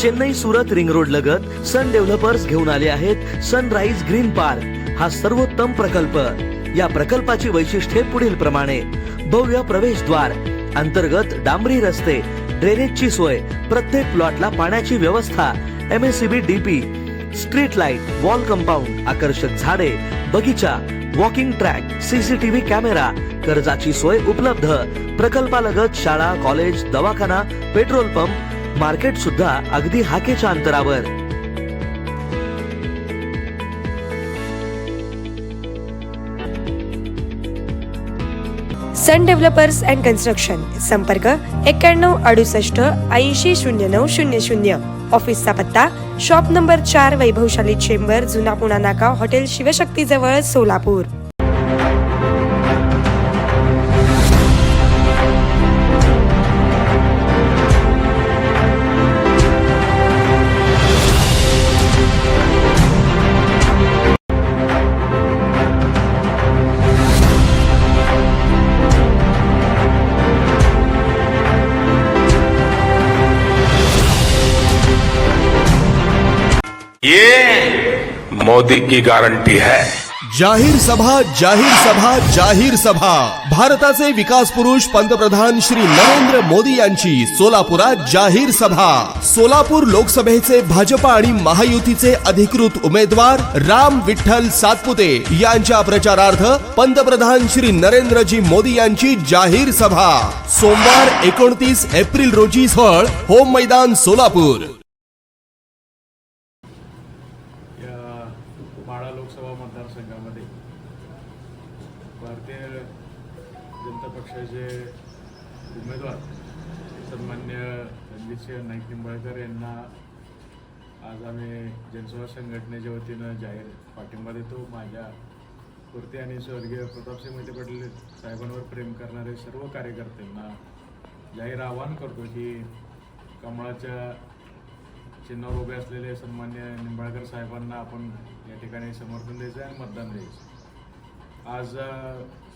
Chennai Surat ring road लगत सन developers घेऊन आले आहेत सनराईज ग्रीन पार्क. हा सर्वोत्तम प्रकल्प. या प्रकल्पाची वैशिष्ट्ये पुढील प्रमाणे. भव्य प्रवेशद्वार अंतर्गत डांबरी रस्ते ड्रेनेजची सोय प्रत्येक प्लॉटला पाण्याची व्यवस्था M S C B DP street light wall compound आकर्षक झाडे बगीचा वॉकिंग ट्रॅक सीसीटीव्ही कॅमेरा कर्जाची सोय उपलब्ध. प्रकल्पालगत शाळा कॉलेज दवाखाना पेट्रोल पंप मार्केट सुद्धा अगदी हाकेच्या अंतरावर. सन डेव्हलपर्स अँड कन्स्ट्रक्शन संपर्क एक्क्याण्णव अडुसष्ट ऐंशी शून्य नऊ शून्य शून्य. ऑफिसचा पत्ता शॉप नंबर चार वैभवशाली चेंबर जुना पुणा नाका हॉटेल शिवशक्ती जवळ सोलापूर. ये मोदी की गारंटी है। जाहीर सभा जाहीर सभा जाहीर सभा। भारताचे विकास पुरुष पंतप्रधान श्री नरेंद्र मोदी यांची सोलापुरात जाहीर सभा। सोलापूर लोकसभेचे भाजपा आणि महायुतीचे अधिकृत उमेदवार राम विठ्ठल सातपुते यांच्या प्रचारार्थ पंतप्रधान श्री नरेंद्रजी मोदी यांची जाहीर सभा। सोमवार एकोणतीस एप्रिल रोजी स्थळ होम मैदान सोलापूर या माळा लोकसभा मतदारसंघामध्ये भारतीय जनता पक्षाचे उमेदवार सन्मान्य रणजितसिंह नाईक निंबाळकर यांना आज आम्ही जनसेवा संघटनेच्या वतीनं जाहीर पाठिंबा देतो. माझ्या कुर्ती आणि स्वर्गीय प्रतापसिंह मोहिते पाटील साहेबांवर प्रेम करणारे सर्व कार्यकर्त्यांना जाहीर आवाहन करतो की कमळाच्या चिन्हावर उभे असलेले सन्मान्य निंबाळकर साहेबांना आपण या ठिकाणी समर्थन द्यायचं आणि मतदान द्यायचं. आज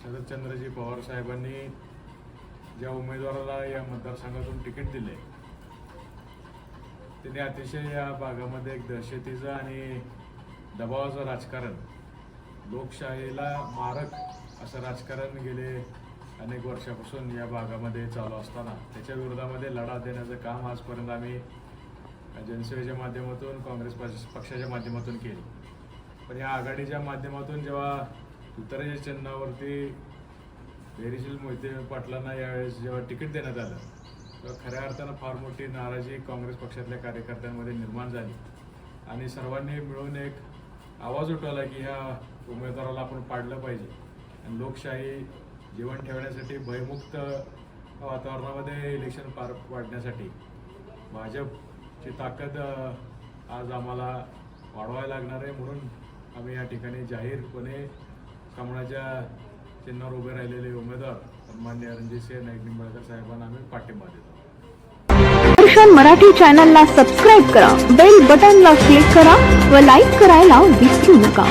शरदचंद्रजी पवार साहेबांनी ज्या उमेदवाराला या मतदारसंघातून तिकीट दिले त्यांनी अतिशय या भागामध्ये एक दहशतीचं आणि दबावाचं राजकारण लोकशाहीला मारक असं राजकारण गेले अनेक वर्षापासून या भागामध्ये चालू असताना त्याच्या विरोधामध्ये लढा देण्याचं काम आजपर्यंत आम्ही जनसेवेच्या माध्यमातून काँग्रेस पक्ष- पक्षाच्या माध्यमातून केली. पण या आघाडीच्या माध्यमातून जेव्हा तुताराच्या चिन्हावरती धैर्यशील मोहिते पाटलांना यावेळेस जेव्हा तिकीट देण्यात आलं तेव्हा खऱ्या अर्थानं फार मोठी नाराजी काँग्रेस पक्षातल्या कार्यकर्त्यांमध्ये निर्माण झाली. आणि सर्वांनी मिळून एक आवाज उठवला की ह्या उमेदवाराला आपण पाडलं पाहिजे. आणि लोकशाही जीवन ठेवण्यासाठी भयमुक्त वातावरणामध्ये इलेक्शन पार पाडण्यासाठी ची ताकद आज आम्हाला वाढवायला लागणार आहे. म्हणून आम्ही या ठिकाणी जाहीरपणे कमळाच्या चिन्हावर उभे राहिलेले उमेदवार सन्मान्य रणजितसिंह नाईक निंबाळकर साहेबांना आम्ही पाठिंबा देतो. दर्शन मराठी चॅनलला सबस्क्राईब करा बेल बटनला क्लिक करा व लाईक करायला विसरू नका.